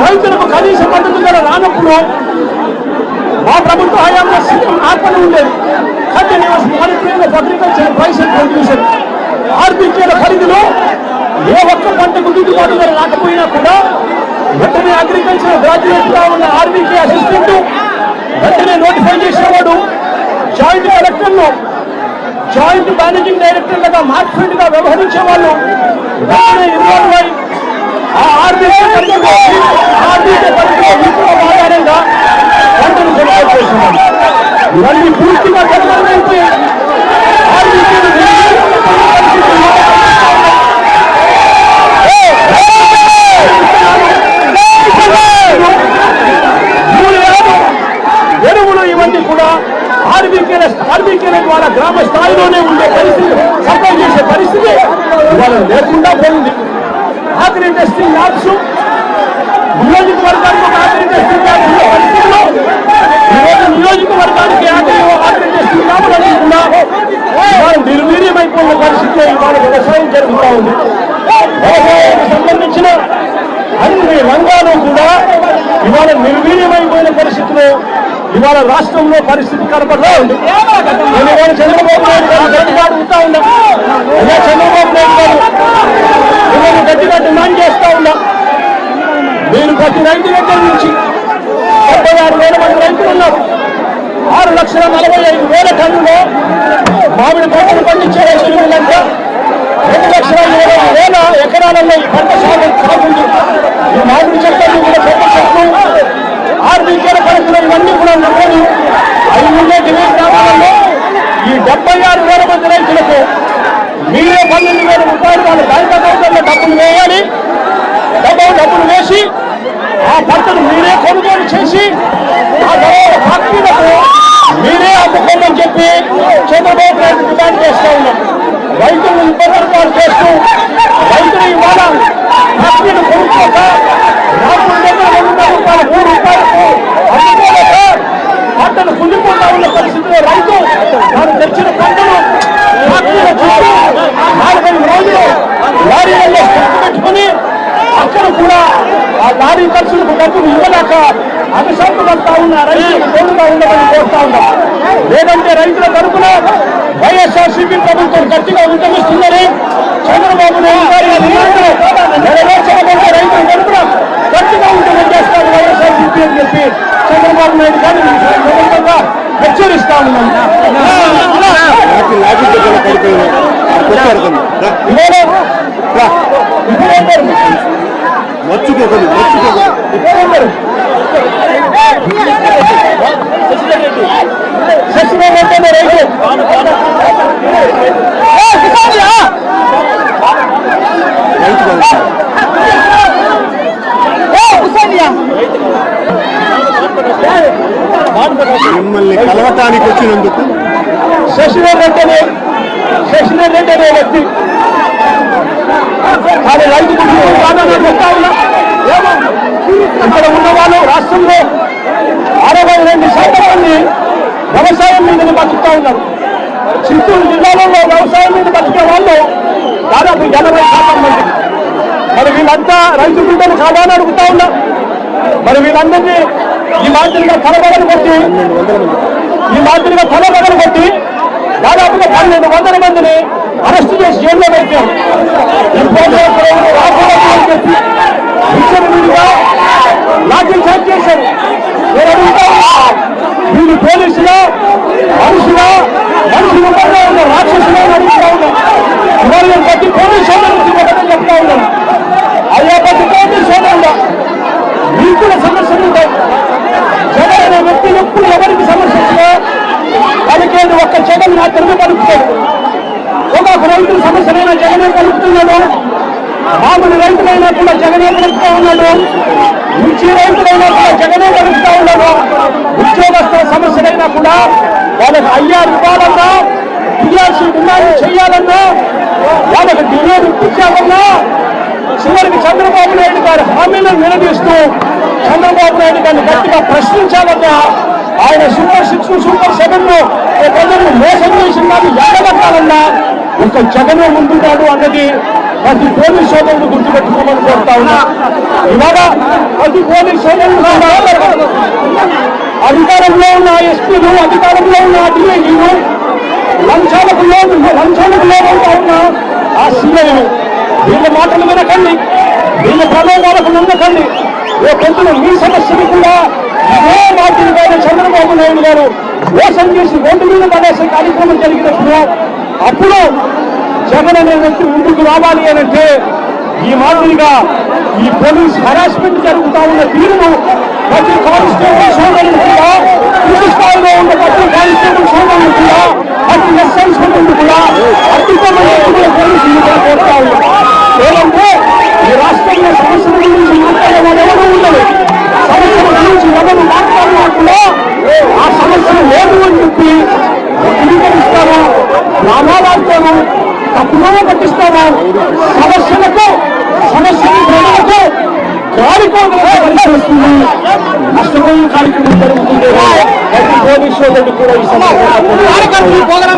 రైతులకు కనీస మద్దతు ధర రానప్పుడు మా ప్రభుత్వ హయాంలో సీఎం ఆత్మని ఉండేది. Continuous monitoring of agriculture price and producer ఆర్బీకేల పరిధిలో ఏ ఒక్క పంటకు గిట్టుబాటు ధర రాకపోయినా కూడా వెంటనే అగ్రికల్చర్ గ్రాడ్యుయేట్గా ఉన్న ఆర్బీకే అసిస్టెంట్ వెంటనే నోటిఫై చేసేవాడు. జాయింట్ కలెక్టర్ను జాయింట్ మేనేజింగ్ డైరెక్టర్లుగా మార్కెట్గా వ్యవహరించే వాళ్ళు వెంటనే ఇన్వాల్వ్ అయి ఆ ఆర్బీకే పరిధిలో ఆర్బీకే పరిధిలో విప్లవ ఆధారంగా పంటను కొనుగోలు చేస్తున్నారు ఇవన్నీ పూర్తిగా ఆర్బీకేను ఎరువులు ఇవన్నీ కూడా ఆర్బీకేల ఆర్బీకేల ద్వారా గ్రామ స్థాయిలోనే ఉండే పరిస్థితి సప్లై చేసే పరిస్థితి ఇవాళ లేకుండా పోయింది. ఆఖరి టెస్టింగ్ ల్యాబ్స్ నియోజకవర్గానికి ఒక ఆఖరి టెస్టింగ్ ల్యాబ్ పరిస్థితుల్లో ఈరోజు నియోజకవర్గానికి ఆఖరి ఆఖరి టెస్టింగ్ ల్యాబ్ లేకుండా నిర్వీర్యమైపోయిన పరిస్థితిలో ఇవాళ వ్యవసాయం జరుగుతూ ఉంది. వ్యవసాయానికి సంబంధించిన అన్ని రంగాలు కూడా ఇవాళ నిర్వీర్యమైపోయిన పరిస్థితిలో ఇవాళ రాష్ట్రంలో పరిస్థితి కనపడతా ఉంది నేను ఇవాళ చంద్రబాబు నాయుడు గారు గట్టిగా అడుగుతా ఉన్నా ఇదే చంద్రబాబు నాయుడు గారు మిమ్మల్ని గట్టిగా డిమాండ్ చేస్తా ఉన్నా మీరు ప్రతి రైతు దగ్గర నుంచి డెబ్బై ఆరు వేల మంది రైతులు ఉన్నారు. ఆరు లక్షల నలభై ఐదు వేల టన్నులు మామిడి పంటలు పండించే రైతులు వీళ్ళంతా రెండు లక్షల ఇరవై వేల ఎకరాలలో ఈ పంట సాగు సాగుంది ఈ మామిడి చెట్లు కూడా పెద్ద చెట్లు ఆర్బీకేల పరిస్థితులు ఇవన్నీ కూడా నమ్మని అవి ఉండే గిరీష్ గ్రామాలలో ఈ డెబ్బై ఆరు వేల మంది రైతులకు మీరే పన్నెండు వేల రూపాయలు వాళ్ళ బ్యాంక్ అకౌంట్ పంటను మీరే కొనుగోలు చేసి ఆ ఫ్యాక్టరీలకు మీరే అమ్ముకోమని చెప్పి చంద్రబాబు నాయుడు డిమాండ్ చేస్తా ఉన్నాం పడతా ఉన్న రైతులకు తోడుగా ఉండమని కోరుతా ఉన్నాం. లేదంటే రైతుల తరపున వైఎస్ఆర్సీపీ ప్రభుత్వం గట్టిగా ఉద్యమిస్తుందని చంద్రబాబు నాయుడు గారి నెరవేర్చకపోతే రైతుల తరపున గట్టిగా ఉద్యమం చేస్తారు వైఎస్ఆర్సీపీ అని చెప్పి చంద్రబాబు నాయుడు గారిని హెచ్చరిస్తా ఉన్నాం. లాఠీ దగ్గర పడిపోయింది కొట్టాడుతుంది ఇవాళ ఇప్పుడేంటారు మర్చిపోకండి మర్చిపోకండి. సచివాలయం అంటే రైతు ఏ, కిసాన్యా? రైతు కాదు. ఏ, కిసాన్యా? మిమ్మల్ని కలవటానికి వచ్చినందుకు శశిధర్ రెడ్డి అనే శశిధర్ రెడ్డి అనే వ్యక్తి కానీ రైతు కుటుంబం కాదని చెప్తా ఉన్నా ఏమో ఇక్కడ ఉన్న వాళ్ళు రాష్ట్రంలో అరవై రెండు శాతం మంది వ్యవసాయం మీద బతుకుతా ఉన్నారు. చిత్తూరు జిల్లాలో వ్యవసాయం మీద బతికే వాళ్ళు దాదాపు ఎనభై శాతం మంది. మరి వీళ్ళంతా రైతు బిడ్డలు కాదా అని అడుగుతా ఉన్నా. మరి వీళ్ళందరినీ ఈ మాదిరిగా తలబగలు కొట్టి ఈ మాదిరిగా తలబగలు కొట్టి దాదాపుగా పన్నెండు వందల మందిని అరెస్ట్ చేసి జైల్లో పెట్టాం ఈ పోలీసులు రాకూడదు అని చెప్పి విచ్చలవిడిగా లాఠీ చార్జ్ చేశారు నేను అడుగుతా ఉన్నా, వీళ్ళు పోలీసులా మనుషులా మనుషులు ఉన్నారా ఉన్న రాక్షసులా అని అడుగుతా ఉన్నా ఇవాళ నేను ప్రతి పోలీసు సోదరుడికి ఒకటే చెప్తా ఉన్నాను అయ్యా ప్రతి పోలీసు సోదరుడా మీకు కూడా సమస్యలు ఉంటాయి జగన్ అనే వ్యక్తి ఎప్పుడు ఎవరికి సమస్య వచ్చినా పలికేది ఒక్క జగన్ మాత్రమే పలుకుతాడు ఒక రైతుల సమస్యలైనా జగనే కలుపుతున్నాడు మామూలు రైతులైనా కూడా జగనే కలుపుతా ఉన్నాడు మిర్చి రైతులైనా కూడా జగనే కలుపుతా ఉన్నాడు ఉద్యోగస్తుల సమస్యలైనా కూడా వాళ్ళకి అయ్యారు ఇవ్వాలన్నా టీఆర్సీ డిమాండ్ చేయాలన్నా వాళ్ళకి డిమాండ్ ఇప్పించాలన్నా చివరికి చంద్రబాబు నాయుడు గారి హామీలను నిలదీస్తూ చంద్రబాబు నాయుడు గారిని గట్టిగా ప్రశ్నించాలన్నా ఆయన సూపర్ సిక్స్ సూపర్ సెవెన్ను ప్రజలను మోసం చేసిన వాళ్ళు ఎక్కగట్టాలన్నా ఒక జగనే ముందున్నాడు అన్నది ప్రతి పోలీస్ సోదరుడు గుర్తుపెట్టుకోమని కోరుతా ఉన్నా. ఇవాళ ప్రతి పోలీస్ సోదరుడు అధికారంలో ఉన్న ఎస్పీలు అధికారంలో ఉన్న డిఐజీలు లంచాలకు లోను లంచాలకు లోనంతా ఉన్న ఆ సీఐలు వీళ్ళ మాటలు వినకండి. వీళ్ళ ప్రలోభాలకు నమ్మకండి. రేపు పొద్దున మీ సమస్యలు కూడా ఇదే మాటలు మాదిరిగానే చంద్రబాబు నాయుడు గారు మోసం చేసి ఒంటి మీద పడేసే కార్యక్రమం జరిగినప్పుడు అప్పుడు జగన్ అనే వ్యక్తి ముందుకు రావాలి అని అంటే ఈ మాదిరిగా ఈ పోలీస్ హెరాస్మెంట్ జరుగుతా ఉన్న తీరును ప్రతి కానిస్టేబుల్ సోదరులు కూడా కృషి స్థాయిలో ఉన్న ప్రతి కానిస్టేబుల్ సోదరులు కూడా ప్రతి ఎస్ఐ సోదరులు కూడా అద్భుతమైన పోలీసులు కూడా కోరుతా ఉన్నారు. ఏమంటే ఈ రాష్ట్రంలో సమస్యల గురించి మాట్లాడే వాడు ఎవరు ఉండదు సమస్యల గురించి ఎవరు మాట్లాడినా కూడా ఆ సమస్యలు లేదు అని చెప్పి వక్రీకరిస్తాము రామారాజ్యాము తప్పుగా పట్టిస్తాము సమస్యలకు సమస్యలు ప్రజలకు గాలికోస్తుంది నష్టపోయే కార్యక్రమం జరుగుతుంది. కూడా ఈ సందర్భంగా